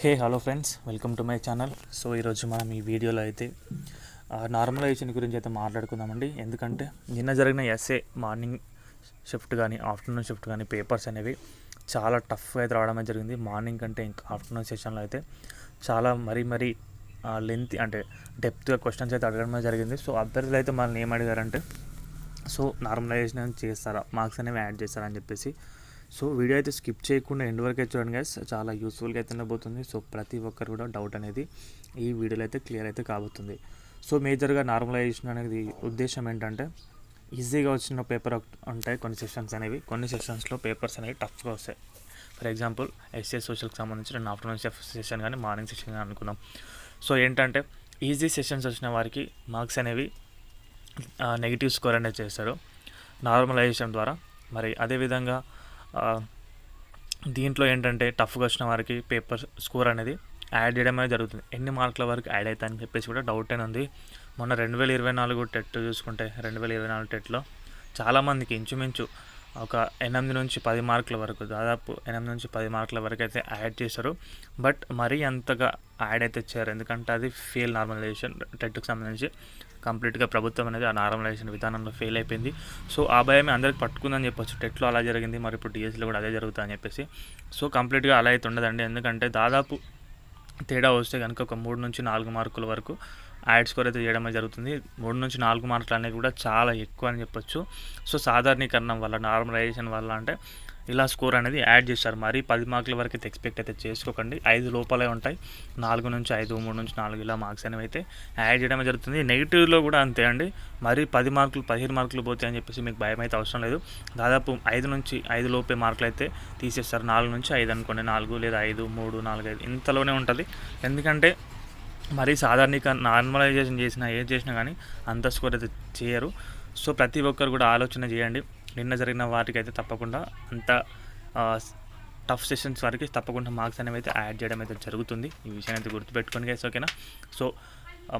Hey hello friends. Welcome to my channel. So ఈరోజు మనం ఈ వీడియోలో అయితే నార్మలైజేషన్ గురించి అయితే మాట్లాడుకుందామండి. ఎందుకంటే నిన్న జరిగిన ఎస్ఏ మార్నింగ్ షిఫ్ట్ కానీ ఆఫ్టర్నూన్ షిఫ్ట్ కానీ పేపర్స్ అనేవి చాలా టఫ్గా అయితే రావడమే జరిగింది. మార్నింగ్ కంటే ఇంకా ఆఫ్టర్నూన్ సెషన్లో అయితే చాలా మరీ మరీ లెంత్ అంటే డెప్త్గా క్వశ్చన్స్ అయితే అడగడమే జరిగింది. సో అభ్యర్థులు అయితే మనల్ని ఏం అడిగారంటే సో నార్మలైజేషన్ చేస్తారా? మార్క్స్ అనేవి యాడ్ చేస్తారా? అని చెప్పేసి సో వీడియో అయితే స్కిప్ చేయకుండా ఎండ్ వరకు అయితే చూడండి గైస్ చాలా యూస్ఫుల్గా అయితే ఉండబోతుంది. సో ప్రతి ఒక్కరు కూడా డౌట్ అనేది ఈ వీడియోలో అయితే క్లియర్ అయితే కాబోతుంది. సో మేజర్గా నార్మలైజేషన్ అనేది ఉద్దేశం ఏంటంటే ఈజీగా వచ్చిన పేపర్ ఉంటాయి కొన్ని సెషన్స్ అనేవి. కొన్ని సెషన్స్లో పేపర్స్ అనేవి టఫ్గా వస్తాయి. ఫర్ ఎగ్జాంపుల్ ఎస్ఏ సోషల్కి సంబంధించిన ఆఫ్టర్నూన్ సెషన్ కానీ మార్నింగ్ సెషన్ కానీ అనుకున్నాం. సో ఏంటంటే ఈజీ సెషన్స్ వచ్చిన వారికి మార్క్స్ అనేవి నెగిటివ్ స్కోర్ అనేది చేస్తారు. నార్మలైజేషన్ ద్వారా. మరి అదేవిధంగా దీంట్లో ఏంటంటే టఫ్గా వచ్చిన వారికి పేపర్ స్కోర్ అనేది యాడ్ చేయడం అనేది జరుగుతుంది. ఎన్ని మార్కుల వరకు యాడ్ అవుతాయని చెప్పేసి కూడా డౌట్ అయిన ఉంది. మొన్న రెండు వేల ఇరవై నాలుగు టెట్ చూసుకుంటే రెండు వేల ఇరవై నాలుగు టెట్లో చాలామందికి ఇంచుమించు ఒక ఎనిమిది నుంచి పది మార్కుల వరకు దాదాపు ఎనిమిది నుంచి పది మార్కుల వరకు అయితే యాడ్ చేశారు. బట్ మరీ అంతగా యాడ్ అయితే చేయరు. ఎందుకంటే అది ఫెయిల్ నార్మలైజేషన్ టెట్కి సంబంధించి కంప్లీట్గా ప్రభుత్వం అనేది ఆ నార్మలైజేషన్ విధానంలో ఫెయిల్ అయిపోయింది. సో ఆ భయమే అందరికి పట్టుకుందని చెప్పొచ్చు. టెట్లో అలా జరిగింది. మరి ఇప్పుడు డిఎస్లో కూడా అదే జరుగుతుందని చెప్పేసి. సో కంప్లీట్గా అలా అయితే ఉండదండి. ఎందుకంటే దాదాపు తేడా వస్తే కనుక ఒక మూడు నుంచి నాలుగు మార్కుల వరకు యాడ్ స్కోర్ అయితే చేయడమే జరుగుతుంది. మూడు నుంచి నాలుగు మార్కులు అనేవి కూడా చాలా ఎక్కువ అని చెప్పొచ్చు. సో సాధారణీకరణం వల్ల నార్మలైజేషన్ వల్ల అంటే ఇలా స్కోర్ అనేది యాడ్ చేస్తారు మరి పది మార్కుల వరకు అయితే ఎక్స్పెక్ట్ అయితే చేసుకోకండి. ఐదు లోపలే ఉంటాయి. నాలుగు నుంచి ఐదు మూడు నుంచి నాలుగు ఇలా మార్క్స్ అనేవి అయితే యాడ్ చేయడమే జరుగుతుంది. నెగిటివ్లో కూడా అంతే అండి. మరి పది మార్కులు పదిహేను మార్కులు పోతాయి అని చెప్పేసి మీకు భయం అయితే అవసరం లేదు. దాదాపు ఐదు నుంచి ఐదు లోపే మార్కులు అయితే తీసేస్తారు. నాలుగు నుంచి ఐదు అనుకోండి. నాలుగు లేదా ఐదు మూడు నాలుగు ఐదు ఇంతలోనే ఉంటుంది. ఎందుకంటే మరి సాధారణంగా నార్మలైజేషన్ చేసినా ఏది చేసినా కానీ అంత స్కోర్ అయితే చేయరు. సో ప్రతి ఒక్కరు కూడా ఆలోచన చేయండి. నిన్న జరిగిన వాటికి అయితే తప్పకుండా అంత టఫ్ సెషన్స్ వరకు తప్పకుండా మార్క్స్ అనేవి అయితే యాడ్ చేయడం అయితే జరుగుతుంది. ఈ విషయాన్ని అయితే గుర్తుపెట్టుకొని గైస్ ఓకేనా సో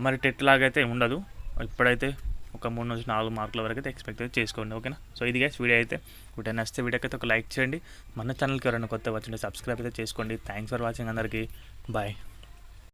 మరి టెట్ లాగైతే ఉండదు. ఇప్పుడైతే ఒక మూడు నుంచి నాలుగు మార్కుల వరకు అయితే ఎక్స్పెక్ట్ అయితే చేసుకోండి ఓకేనా సో ఇది గైస్ వీడియో అయితే. వీడియో నచ్చితే వీడియోకి అయితే ఒక లైక్ చేయండి. మన ఛానల్కి ఎవరైనా కొత్త వచ్చింటే సబ్స్క్రైబ్ అయితే చేసుకోండి. థ్యాంక్స్ ఫర్ వాచింగ్ అందరికీ. బాయ్